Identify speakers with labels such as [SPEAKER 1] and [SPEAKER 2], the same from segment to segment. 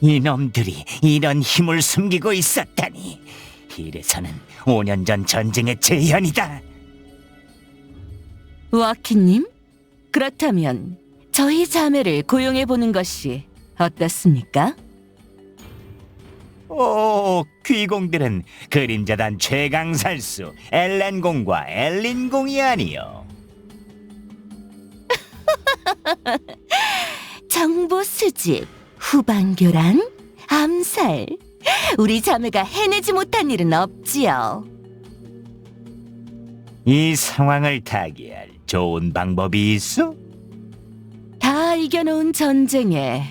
[SPEAKER 1] 이놈들이 이런 힘을 숨기고 있었다니. 이래서는 5년 전 전쟁의 재현이다.
[SPEAKER 2] 와키님, 그렇다면 저희 자매를 고용해 보는 것이 어떻습니까?
[SPEAKER 1] 오, 귀공들은 그림자단 최강살수 엘렌공과 엘린공이 아니요.
[SPEAKER 2] 정보 수집, 후방 교란, 암살. 우리 자매가 해내지 못한 일은 없지요.
[SPEAKER 1] 이 상황을 타개할 좋은 방법이 있어?
[SPEAKER 2] 다 이겨놓은 전쟁에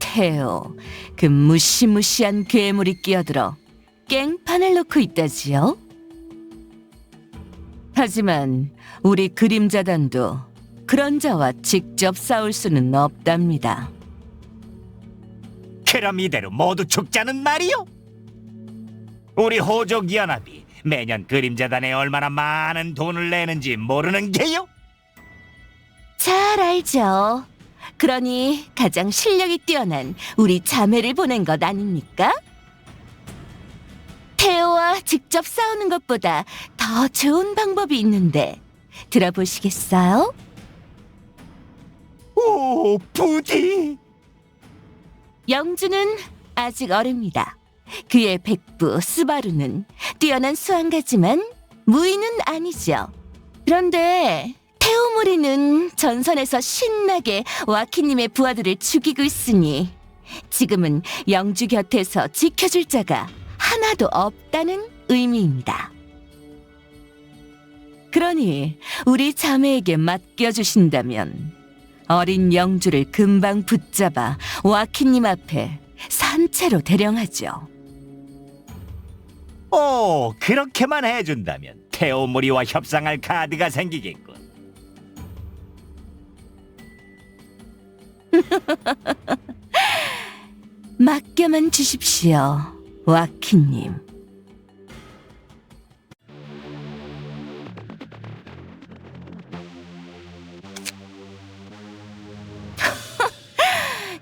[SPEAKER 2] 태오, 그 무시무시한 괴물이 끼어들어 깽판을 놓고 있다지요. 하지만 우리 그림자단도 그런 자와 직접 싸울 수는 없답니다.
[SPEAKER 1] 그럼 이대로 모두 죽자는 말이요? 우리 호족 연합이 매년 그림자단에 얼마나 많은 돈을 내는지 모르는 게요?
[SPEAKER 2] 잘 알죠. 그러니 가장 실력이 뛰어난 우리 자매를 보낸 것 아닙니까? 태오와 직접 싸우는 것보다 더 좋은 방법이 있는데 들어보시겠어요?
[SPEAKER 1] 오, 부디!
[SPEAKER 2] 영주는 아직 어립니다. 그의 백부 스바루는 뛰어난 수환가지만 무인은 아니죠. 그런데 태오모리는 전선에서 신나게 와키님의 부하들을 죽이고 있으니 지금은 영주 곁에서 지켜줄 자가 하나도 없다는 의미입니다. 그러니 우리 자매에게 맡겨주신다면 어린 영주를 금방 붙잡아 와키님 앞에 산채로 대령하죠.
[SPEAKER 1] 오, 그렇게만 해준다면 테오모리와 협상할 카드가 생기겠군.
[SPEAKER 2] 맡겨만 주십시오, 와키님.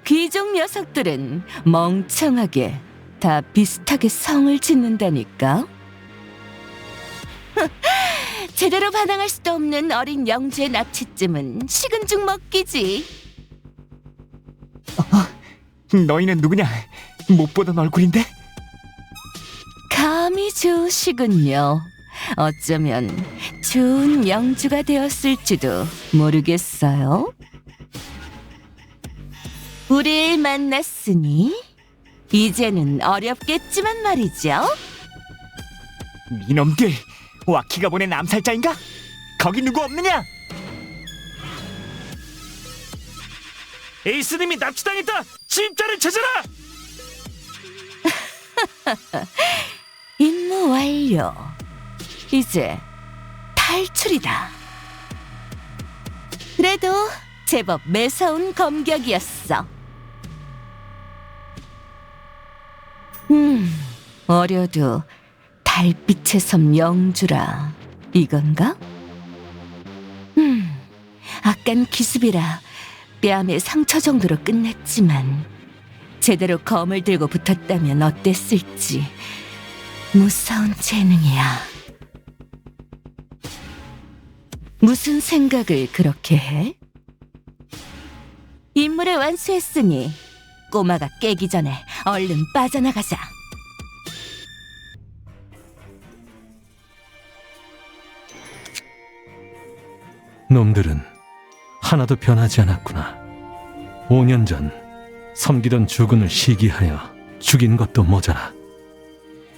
[SPEAKER 2] 귀족 녀석들은 멍청하게 다 비슷하게 성을 짓는다니까. 제대로 반항할 수도 없는 어린 영주의 납치쯤은 식은 죽 먹기지.
[SPEAKER 1] 너희는 누구냐? 못 보던 얼굴인데?
[SPEAKER 2] 감이 좋으시군요. 어쩌면 좋은 영주가 되었을지도 모르겠어요. 우릴 만났으니 이제는 어렵겠지만 말이죠.
[SPEAKER 1] 이놈들! 와키가 보낸 암살자인가? 거기 누구 없느냐? 에이스님이 납치당했다! 침자를 찾아라!
[SPEAKER 2] 임무 완료. 이제 탈출이다. 그래도 제법 매서운 검격이었어. 음, 어려도 달빛의 섬 영주라 이건가? 음, 아깐 기습이라 뺨에 상처 정도로 끝냈지만 제대로 검을 들고 붙었다면 어땠을지 무서운 재능이야. 무슨 생각을 그렇게 해? 임무를 완수했으니 꼬마가 깨기 전에 얼른 빠져나가자.
[SPEAKER 3] 놈들은 하나도 변하지 않았구나. 5년 전 섬기던 주군을 시기하여 죽인 것도 모자라.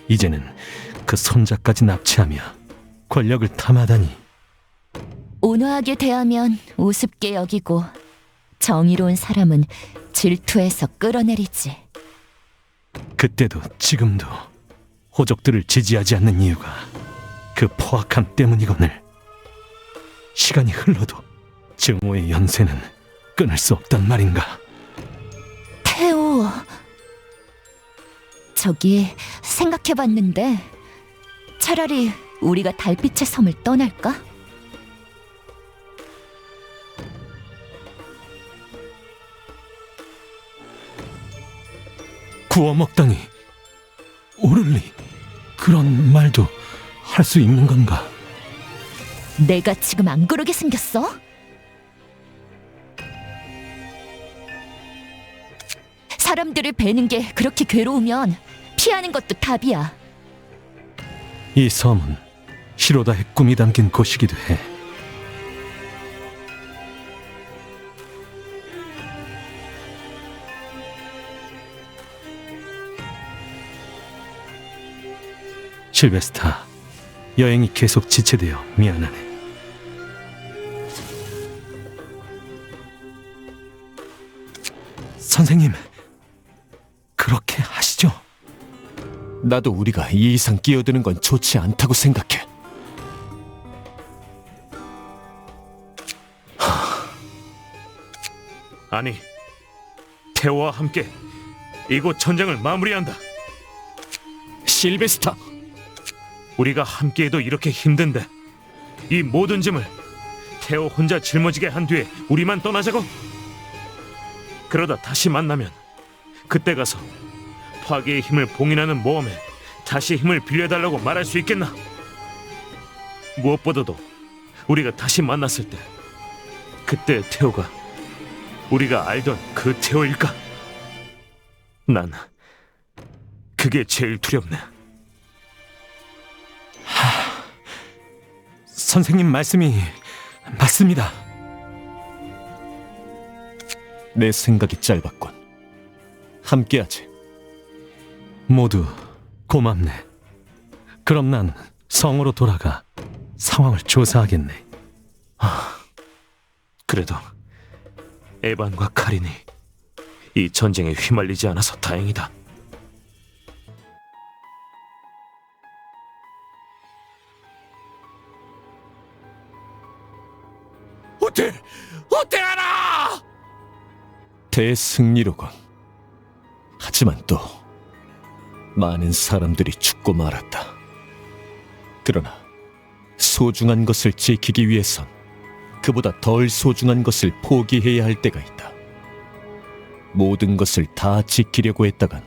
[SPEAKER 3] 이제는 그 손자까지 납치하며 권력을 탐하다니
[SPEAKER 4] 온화하게 대하면 우습게 여기고 정의로운 사람은 질투해서 끌어내리지.
[SPEAKER 3] 그때도 지금도 호족들을 지지하지 않는 이유가 그 포악함 때문이거늘. 시간이 흘러도 증오의 연쇄는 끊을 수 없단 말인가.
[SPEAKER 4] 태호. 저기 생각해봤는데 차라리 우리가 달빛의 섬을 떠날까?
[SPEAKER 3] 구워 먹다니 오를리 그런 말도 할 수 있는 건가?
[SPEAKER 4] 내가 지금 안 그러게 생겼어? 사람들을 베는 게 그렇게 괴로우면 피하는 것도 답이야.
[SPEAKER 3] 이 섬은 히로다의 꿈이 담긴 곳이기도 해. 실베스타, 여행이 계속 지체되어 미안하네. 선생님, 그렇게 하시죠.
[SPEAKER 5] 나도 우리가 이 이상 끼어드는 건 좋지 않다고 생각해.
[SPEAKER 1] 아니, 태오와 함께 이곳 전쟁을 마무리한다.
[SPEAKER 5] 실베스타,
[SPEAKER 1] 우리가 함께해도 이렇게 힘든데 이 모든 짐을 태오 혼자 짊어지게 한 뒤에 우리만 떠나자고? 그러다 다시 만나면 그때 가서 파괴의 힘을 봉인하는 모험에 다시 힘을 빌려달라고 말할 수 있겠나? 무엇보다도 우리가 다시 만났을 때 그때 태오가 우리가 알던 그 태오일까? 난 그게 제일 두렵네.
[SPEAKER 3] 선생님 말씀이 맞습니다.
[SPEAKER 5] 내 생각이 짧았군. 함께하지.
[SPEAKER 3] 모두 고맙네. 그럼 난 성으로 돌아가 상황을 조사하겠네.
[SPEAKER 1] 그래도 에반과 카린이 이 전쟁에 휘말리지 않아서 다행이다. 알아?
[SPEAKER 5] 대승리로군. 하지만 또 많은 사람들이 죽고 말았다. 그러나 소중한 것을 지키기 위해선 그보다 덜 소중한 것을 포기해야 할 때가 있다. 모든 것을 다 지키려고 했다간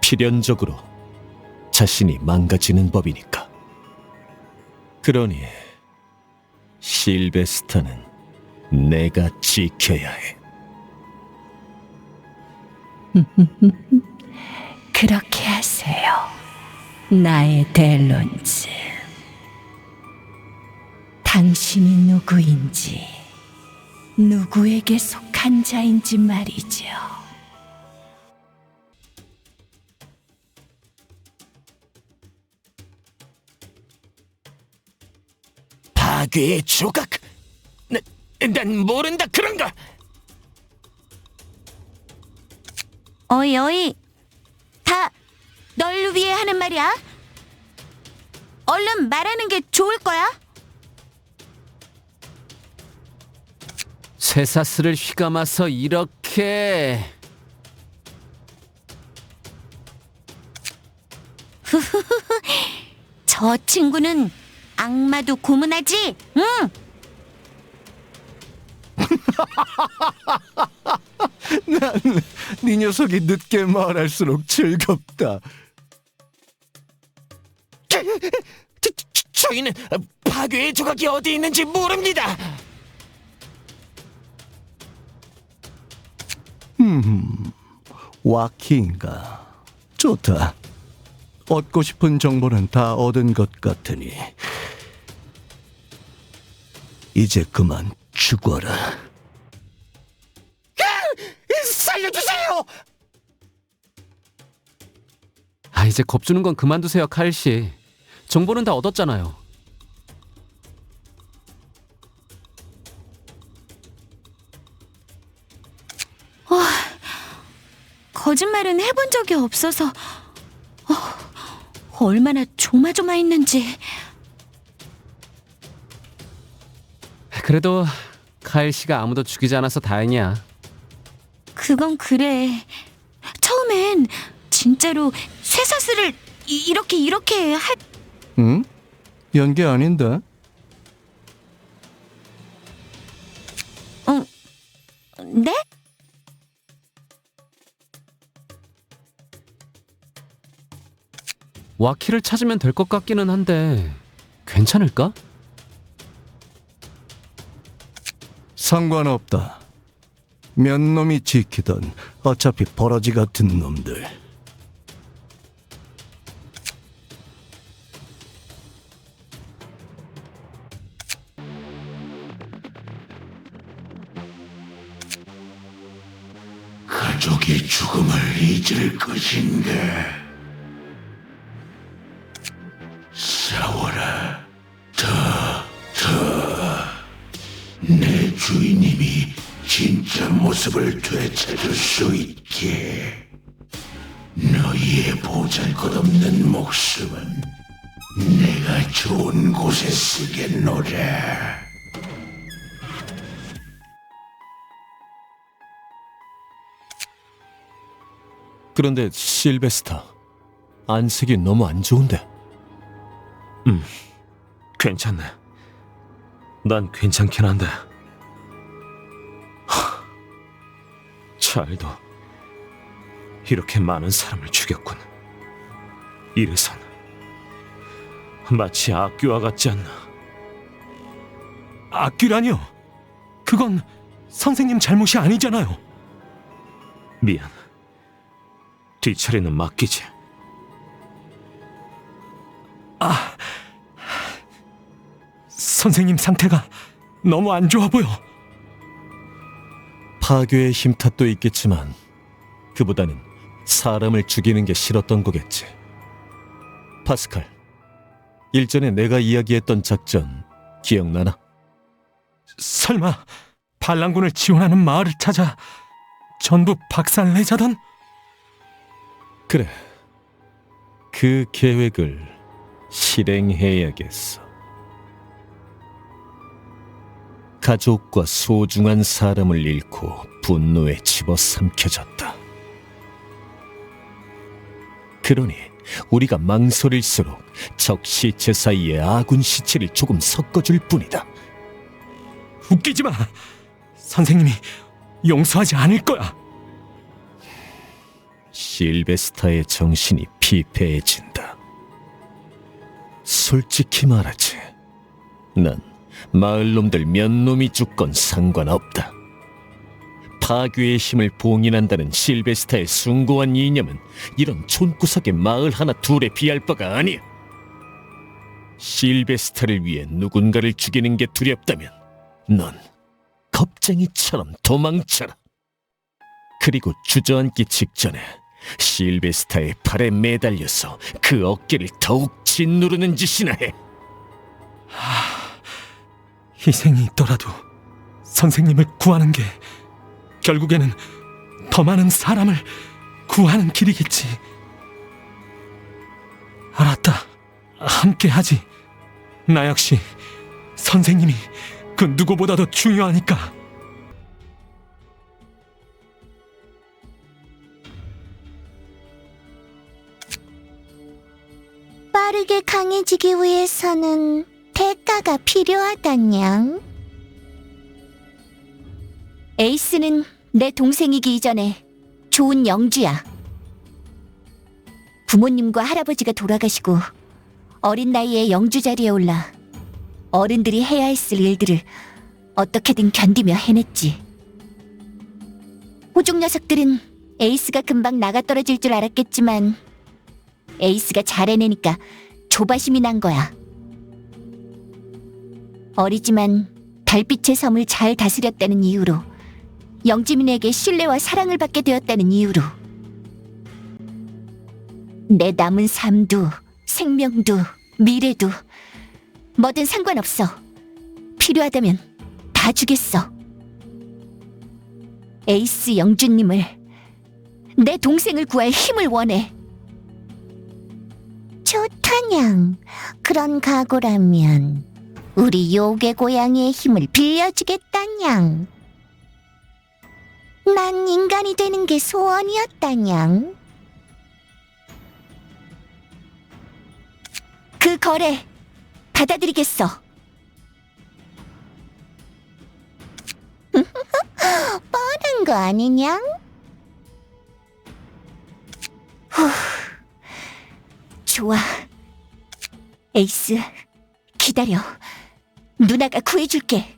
[SPEAKER 5] 필연적으로 자신이 망가지는 법이니까. 그러니 실베스타는 내가 지켜야 해.
[SPEAKER 2] 그렇게 하세요. 나의 델론즈. 당신이 누구인지, 누구에게 속한 자인지 말이죠.
[SPEAKER 5] 파괴의 조각. 난, 난 모른다 그런 거.
[SPEAKER 2] 어이, 어이. 다 널 위해 하는 말이야. 얼른 말하는 게 좋을 거야.
[SPEAKER 6] 쇠사슬을 휘감아서 이렇게
[SPEAKER 2] 저 친구는 악마도 고문하지? 응.
[SPEAKER 7] 네 녀석이 늦게 말할수록 즐겁다.
[SPEAKER 5] 저희는 파괴의 조각이 어디 있는지 모릅니다.
[SPEAKER 7] 와키인가? 좋다. 얻고 싶은 정보는 다 얻은 것 같으니 이제 그만 죽어라.
[SPEAKER 5] 살려주세요.
[SPEAKER 6] 아 이제 겁주는 건 그만두세요 칼 씨. 정보는 다 얻었잖아요.
[SPEAKER 2] 거짓말은 해본 적이 없어서 어, 얼마나 조마조마했는지
[SPEAKER 6] 그래도 칼 씨가 아무도 죽이지 않아서 다행이야.
[SPEAKER 2] 그건 그래 처음엔 진짜로 쇠사슬을 이- 이렇게 이렇게 할
[SPEAKER 7] 응? 연기 아닌데?
[SPEAKER 2] 네?
[SPEAKER 6] 와키를 찾으면 될 것 같기는 한데 괜찮을까?
[SPEAKER 7] 상관없다. 몇 놈이 지키던 어차피 버러지 같은 놈들.
[SPEAKER 8] 가족의 죽음을 잊을 것인가? 모습을 되찾을 수 있게. 너희의 보잘것없는 목숨은 내가 좋은 곳에 쓰겠노라.
[SPEAKER 5] 그런데 실베스타 안색이 너무 안 좋은데
[SPEAKER 1] 괜찮네. 난 괜찮긴 한데. 찰도 이렇게 많은 사람을 죽였군. 이래선 마치 악귀와 같지 않나.
[SPEAKER 3] 악귀라니요. 그건 선생님 잘못이 아니잖아요.
[SPEAKER 1] 미안. 뒤처리는 맡기지.
[SPEAKER 3] 선생님 상태가 너무 안 좋아 보여.
[SPEAKER 5] 파괴의 힘 탓도 있겠지만 그보다는 사람을 죽이는 게 싫었던 거겠지. 파스칼, 일전에 내가 이야기했던 작전 기억나나?
[SPEAKER 3] 설마 반란군을 지원하는 마을을 찾아 전부 박살내자던?
[SPEAKER 5] 그래. 그 계획을 실행해야겠어. 가족과 소중한 사람을 잃고 분노에 집어삼켜졌다. 그러니 우리가 망설일수록 적 시체 사이에 아군 시체를 조금 섞어줄 뿐이다.
[SPEAKER 3] 웃기지 마. 선생님이 용서하지 않을 거야.
[SPEAKER 5] 실베스타의 정신이 피폐해진다. 솔직히 말하지. 난 마을 놈들 몇 놈이 죽건 상관없다. 파괴의 힘을 봉인한다는 실베스타의 숭고한 이념은 이런 촌구석의 마을 하나 둘에 비할 바가 아니야. 실베스타를 위해 누군가를 죽이는 게 두렵다면 넌 겁쟁이처럼 도망쳐라. 그리고 주저앉기 직전에 실베스타의 팔에 매달려서 그 어깨를 더욱 짓누르는 짓이나 해.
[SPEAKER 3] 희생이 있더라도 선생님을 구하는 게 결국에는 더 많은 사람을 구하는 길이겠지. 알았다. 함께 하지. 나 역시 선생님이 그 누구보다도 중요하니까.
[SPEAKER 2] 빠르게 강해지기 위해서는 대가가 필요하다냥.
[SPEAKER 4] 에이스는 내 동생이기 이전에 좋은 영주야. 부모님과 할아버지가 돌아가시고 어린 나이에 영주 자리에 올라 어른들이 해야 했을 일들을 어떻게든 견디며 해냈지. 호족 녀석들은 에이스가 금방 나가 떨어질 줄 알았겠지만 에이스가 잘 해내니까 조바심이 난 거야. 어리지만 달빛의 섬을 잘 다스렸다는 이유로 영지민에게 신뢰와 사랑을 받게 되었다는 이유로 내 남은 삶도 생명도 미래도 뭐든 상관없어. 필요하다면 다 주겠어. 에이스 영주님을 내 동생을 구할 힘을 원해.
[SPEAKER 2] 좋다냥. 그런 각오라면 우리 요괴 고양이의 힘을 빌려주겠다냥. 난 인간이 되는 게 소원이었다냥.
[SPEAKER 4] 그 거래 받아들이겠어.
[SPEAKER 2] 뻔한 거 아니냥?
[SPEAKER 4] 좋아. 에이스, 기다려. 누나가 구해줄게.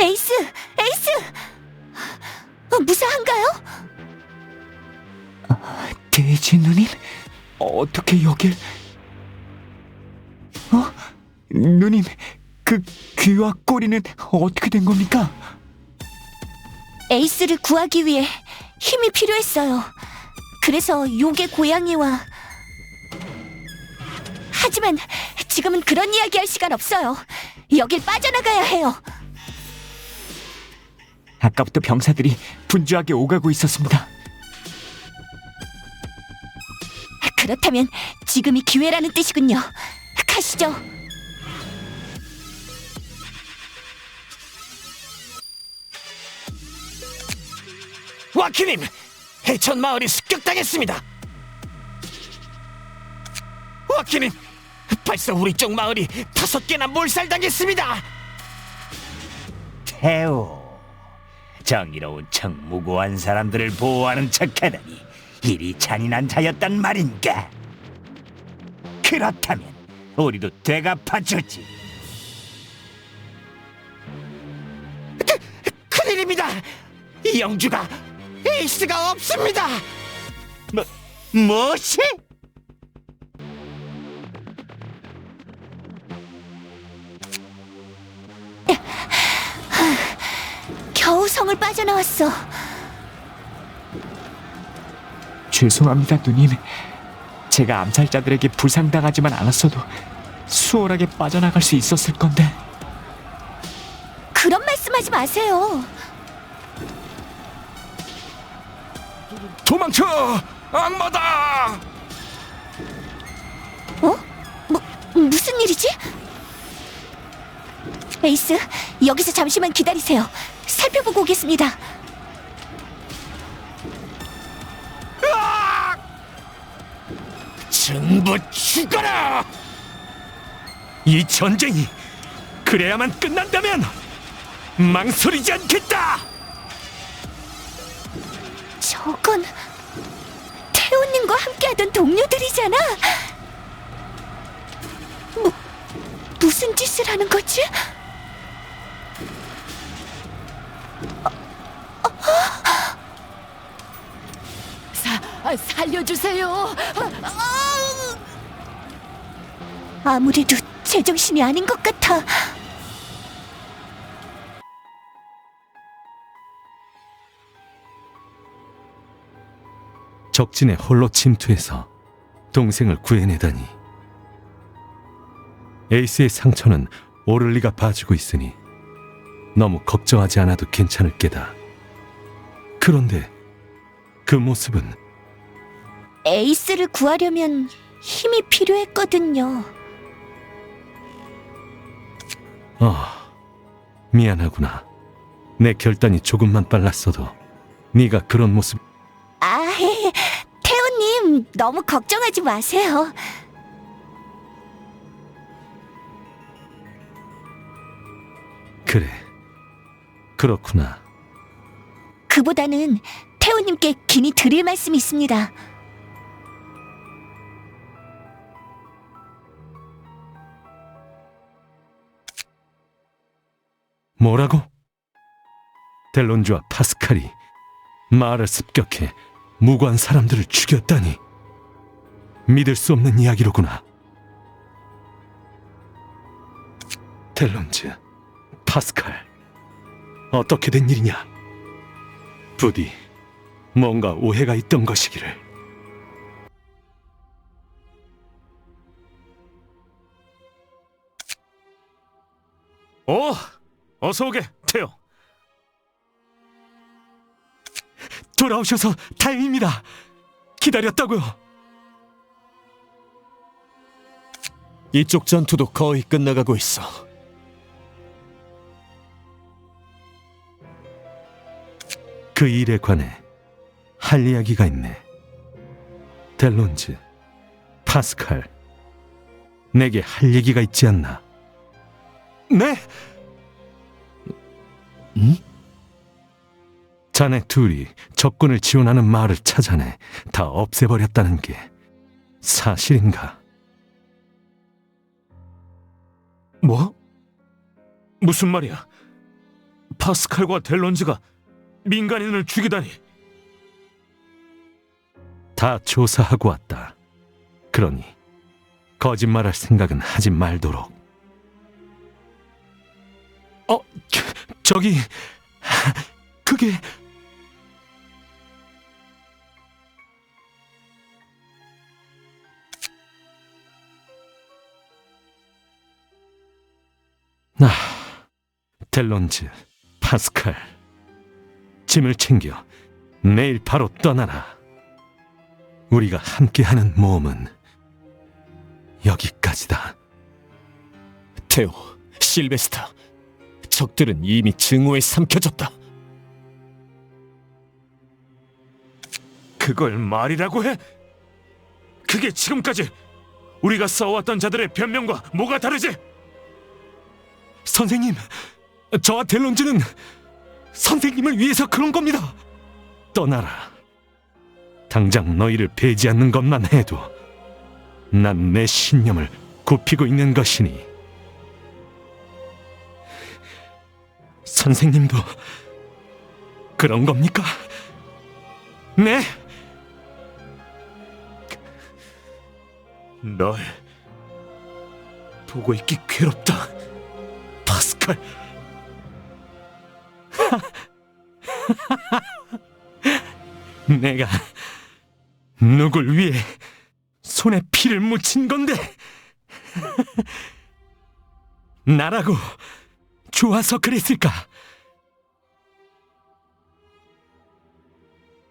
[SPEAKER 4] 에이스, 에이스! 어, 무사한가요?
[SPEAKER 9] 돼지 누님? 어떻게 여길? 어? 누님, 그 귀와 꼬리는 어떻게 된 겁니까?
[SPEAKER 4] 에이스를 구하기 위해 힘이 필요했어요. 그래서 요괴 고양이와 하지만 지금은 그런 이야기 할 시간 없어요. 여길 빠져나가야 해요.
[SPEAKER 9] 아까부터 병사들이 분주하게 오가고 있었습니다.
[SPEAKER 4] 그렇다면 지금이 기회라는 뜻이군요. 가시죠.
[SPEAKER 5] 와키님, 해천 마을이 습격당했습니다. 와키님, 벌써 우리 쪽 마을이 다섯 개나 몰살당했습니다.
[SPEAKER 10] 태오 정의로운 척 무고한 사람들을 보호하는 척하다니 일이 잔인한 자였단 말인가 그렇다면 우리도 되갚아주지
[SPEAKER 5] 큰일입니다. 이 영주가 에이스가 없습니다.
[SPEAKER 10] 뭐, 뭐시?
[SPEAKER 4] 겨우 성을 빠져나왔어.
[SPEAKER 9] 죄송합니다, 누님. 제가 암살자들에게 불상당하지만 않았어도 수월하게 빠져나갈 수 있었을 건데.
[SPEAKER 4] 그런 말씀하지 마세요.
[SPEAKER 3] 도망쳐! 악마다!
[SPEAKER 4] 어? 뭐 무슨 일이지? 에이스, 여기서 잠시만 기다리세요. 살펴보고 오겠습니다.
[SPEAKER 5] 전부 죽어라!
[SPEAKER 1] 이 전쟁이 그래야만 끝난다면 망설이지 않겠다.
[SPEAKER 4] 저건 태호님과 함께하던 동료들이잖아. 뭐 무슨 짓을 하는 거지?
[SPEAKER 2] 아, 살려주세요.
[SPEAKER 4] 아무래도 제정신이 아닌 것 같아.
[SPEAKER 3] 적진에 홀로 침투해서 동생을 구해내다니. 에이스의 상처는 오를리가 봐주고 있으니 너무 걱정하지 않아도 괜찮을 게다. 그런데 그 모습은
[SPEAKER 4] 에이스를 구하려면 힘이 필요했거든요.
[SPEAKER 3] 아 미안하구나. 내 결단이 조금만 빨랐어도 네가 그런 모습
[SPEAKER 4] 아, 태호님 너무 걱정하지 마세요.
[SPEAKER 3] 그래 그렇구나.
[SPEAKER 4] 그보다는 태호님께 긴히 드릴 말씀이 있습니다.
[SPEAKER 3] 뭐라고? 델론주와 파스칼이 마을을 습격해 무고한 사람들을 죽였다니 믿을 수 없는 이야기로구나. 델론즈, 파스칼, 어떻게 된 일이냐? 부디 뭔가 오해가 있던 것이기를.
[SPEAKER 1] 오, 어서 오게, 태호.
[SPEAKER 3] 돌아오셔서 다행입니다. 기다렸다고요.
[SPEAKER 5] 이쪽 전투도 거의 끝나가고 있어.
[SPEAKER 3] 그 일에 관해 할 이야기가 있네. 델론즈, 파스칼, 내게 할 얘기가 있지 않나? 네? 자네 둘이 적군을 지원하는 마을을 찾아내 다 없애버렸다는 게 사실인가?
[SPEAKER 1] 뭐? 무슨 말이야? 파스칼과 델론즈가 민간인을 죽이다니.
[SPEAKER 3] 다 조사하고 왔다. 그러니 거짓말할 생각은 하지 말도록. 어, 저기 그게 아, 델론즈, 파스칼, 짐을 챙겨 내일 바로 떠나라. 우리가 함께하는 모험은 여기까지다.
[SPEAKER 5] 테오, 실베스타. 적들은 이미 증오에 삼켜졌다.
[SPEAKER 1] 그걸 말이라고 해? 그게 지금까지 우리가 싸워왔던 자들의 변명과 뭐가 다르지?
[SPEAKER 3] 선생님, 저와 델론즈는 선생님을 위해서 그런 겁니다. 떠나라. 당장 너희를 배지 않는 것만 해도 난 내 신념을 굽히고 있는 것이니. 선생님도 그런 겁니까? 네?
[SPEAKER 1] 널 보고 있기 괴롭다, 파스칼.
[SPEAKER 3] 내가 누굴 위해 손에 피를 묻힌 건데 나라고 좋아서 그랬을까?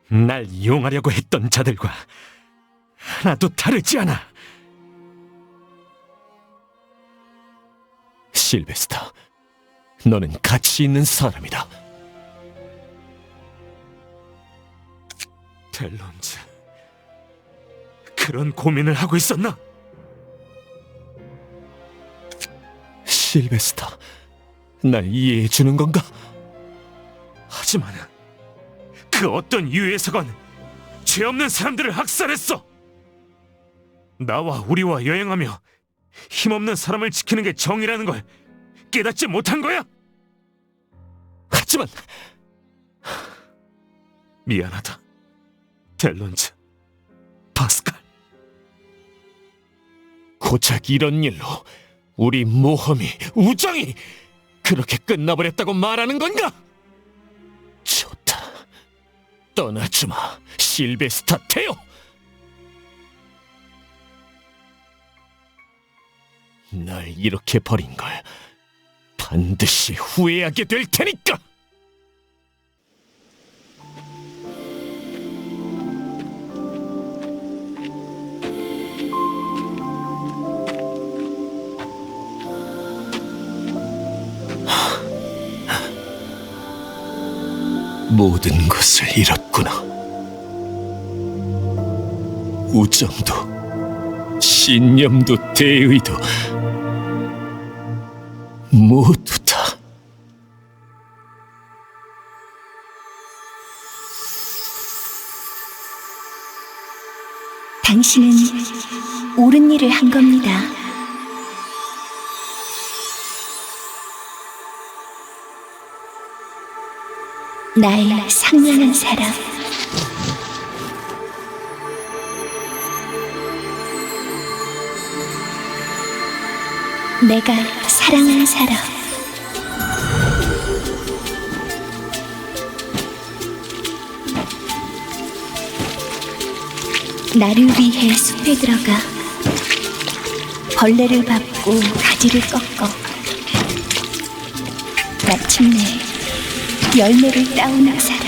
[SPEAKER 3] 날 이용하려고 했던 자들과 하나도 다르지 않아.
[SPEAKER 5] 실베스타, 너는 가치 있는 사람이다.
[SPEAKER 1] 델론즈, 그런 고민을 하고 있었나?
[SPEAKER 5] 실베스타, 날 이해해 주는 건가?
[SPEAKER 1] 하지만 그 어떤 이유에서건 죄 없는 사람들을 학살했어. 나와 우리와 여행하며 힘없는 사람을 지키는 게 정이라는 걸 깨닫지 못한 거야?
[SPEAKER 5] 하지만
[SPEAKER 1] 미안하다. 델론즈, 파스칼.
[SPEAKER 5] 고작 이런 일로 우리 모험이, 우정이 그렇게 끝나버렸다고 말하는 건가? 좋다. 떠나주마, 실베스타 테오. 날 이렇게 버린 걸 반드시 후회하게 될 테니까. 모든 것을 잃었구나. 우정도, 신념도, 대의도 모두 다.
[SPEAKER 4] 당신은 옳은 일을 한 겁니다. 날 상냥한 사람. 내가 사랑한 사람. 나를 위해 숲에 들어가 벌레를 밟고 가지를 꺾어 마침내 열매를 따오는 사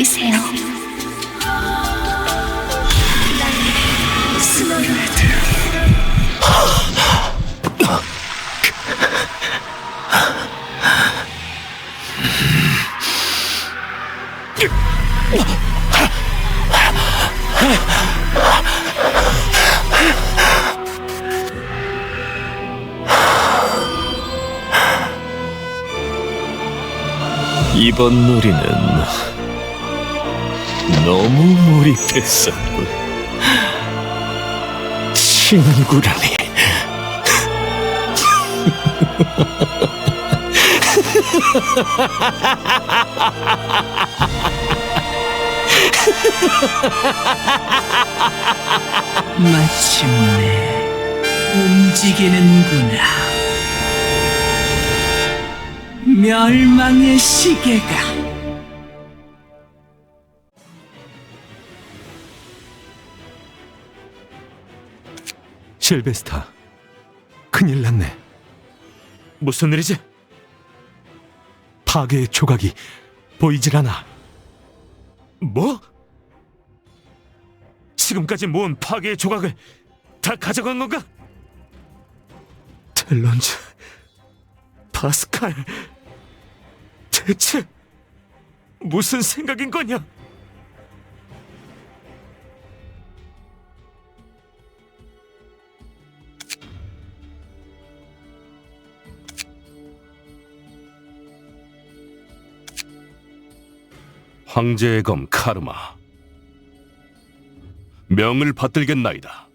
[SPEAKER 4] 내리세요.
[SPEAKER 5] 이번 놀이는 너무 몰입했었군. 친구라니.
[SPEAKER 11] 마침내 움직이는구나. 멸망의 시계가
[SPEAKER 3] 실베스타, 큰일 났네.
[SPEAKER 1] 무슨 일이지?
[SPEAKER 3] 파괴의 조각이 보이질 않아.
[SPEAKER 1] 뭐? 지금까지 모은 파괴의 조각을 다 가져간 건가? 텔런즈, 파스칼, 대체 무슨 생각인 거냐?
[SPEAKER 12] 황제의 검 카르마. 명을 받들겠나이다